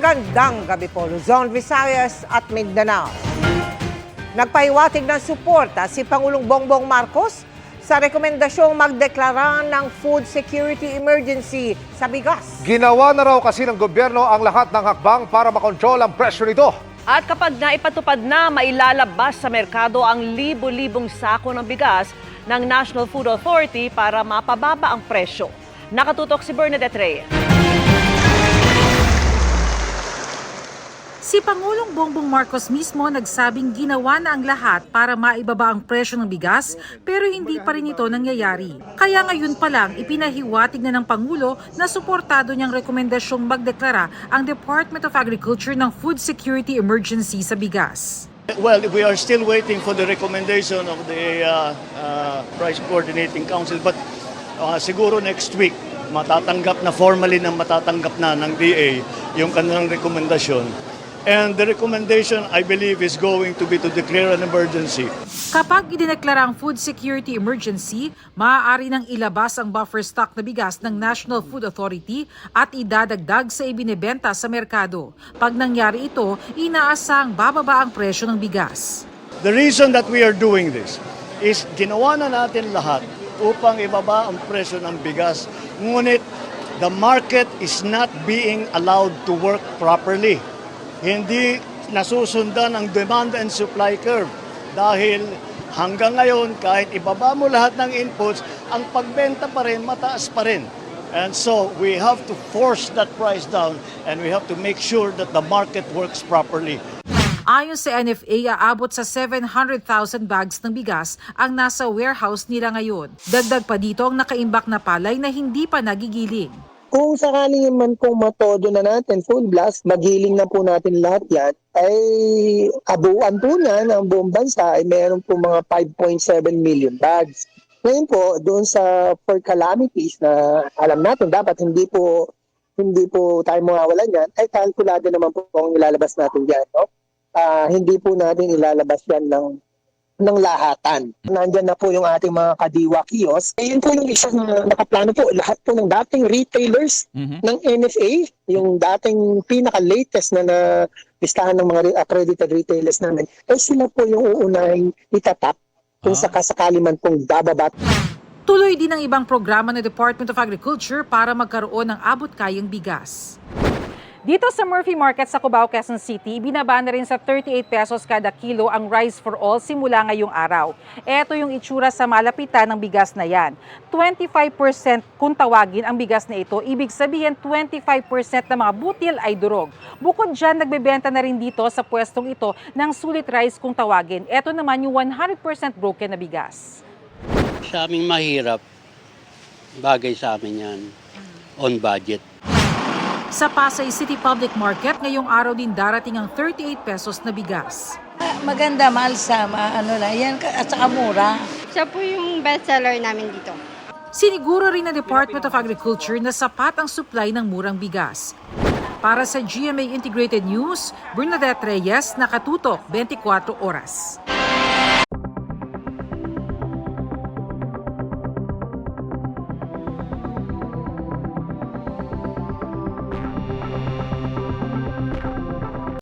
Magandang gabi po Luzon, Visayas at Mindanao. Nagpahiwatig ng suporta si Pangulong Bongbong Marcos sa rekomendasyong magdeklara ng food security emergency sa bigas. Ginawa na raw kasi ng gobyerno ang lahat ng hakbang para makontrol ang presyo nito. At kapag naipatupad na, mailalabas sa merkado ang libo-libong sako ng bigas ng National Food Authority para mapababa ang presyo. Nakatutok si Bernadette Reyes. Si Pangulong Bongbong Marcos mismo nagsabing ginawa na ang lahat para maibaba ang presyo ng bigas pero hindi pa rin ito nangyayari. Kaya ngayon pa lang ipinahiwatig na ng Pangulo na suportado niyang rekomendasyong magdeklara ang Department of Agriculture ng Food Security Emergency sa bigas. Well, we are still waiting for the recommendation of the uh, uh, Price Coordinating Council, but uh, siguro next week matatanggap na formally na matatanggap na ng DA yung kanilang rekomendasyon. And the recommendation, I believe, is going to be to declare an emergency. Kapag idineklara ang food security emergency, maaari nang ilabas ang buffer stock na bigas ng National Food Authority at idadagdag sa ibinebenta sa merkado. Pag nangyari ito, inaasang bababa ang presyo ng bigas. The reason that we are doing this is ginawa na natin lahat upang ibaba ang presyo ng bigas. Ngunit the market is not being allowed to work properly. Hindi nasusundan ang demand and supply curve dahil hanggang ngayon kahit ibaba mo lahat ng inputs, ang pagbenta pa rin mataas pa rin. And so we have to force that price down and we have to make sure that the market works properly. Ayon sa NFA, aabot sa 700,000 bags ng bigas ang nasa warehouse nila ngayon. Dagdag pa dito ang nakaimbak na palay na hindi pa nagigiling. Kung sakaling man pong matodo na natin, full blast, maghiling na po natin lahat yan, ay abuan po niya ng buong bansa ay meron po mga 5.7 million bags. Ngayon po, doon sa for calamities na alam natin, dapat hindi po hindi po tayo mawawalan yan, ay kalkulado naman po ang ilalabas natin yan. No? Ah, hindi po natin ilalabas yan ng ng lahatan. Nandyan na po yung ating mga kadiwa kiosk. Eh, yun po yung isa na nakaplano po. Lahat po ng dating retailers ng NFA, yung dating pinaka-latest na na listahan ng mga re- accredited retailers namin, eh sila po yung uunahin itatap kung sakasakali man pong bababa Tuloy din ang ibang programa ng Department of Agriculture para magkaroon ng abot-kayang bigas. Dito sa Murphy Market sa Cubao, Quezon City, binaba na rin sa 38 pesos kada kilo ang rice for all simula ngayong araw. Ito yung itsura sa malapitan ng bigas na yan. 25% kung tawagin ang bigas na ito, ibig sabihin 25% ng mga butil ay durog. Bukod dyan, nagbebenta na rin dito sa pwestong ito ng sulit rice kung tawagin. Ito naman yung 100% broken na bigas. Sa aming mahirap, bagay sa amin yan. On budget. Sa Pasay City Public Market, ngayong araw din darating ang 38 pesos na bigas. Maganda, mahal sa ma- ano na yan, at saka mura. Siya po yung bestseller namin dito. Siniguro rin ng Department of Agriculture na sapat ang supply ng murang bigas. Para sa GMA Integrated News, Bernadette Reyes, Nakatutok, 24 Oras.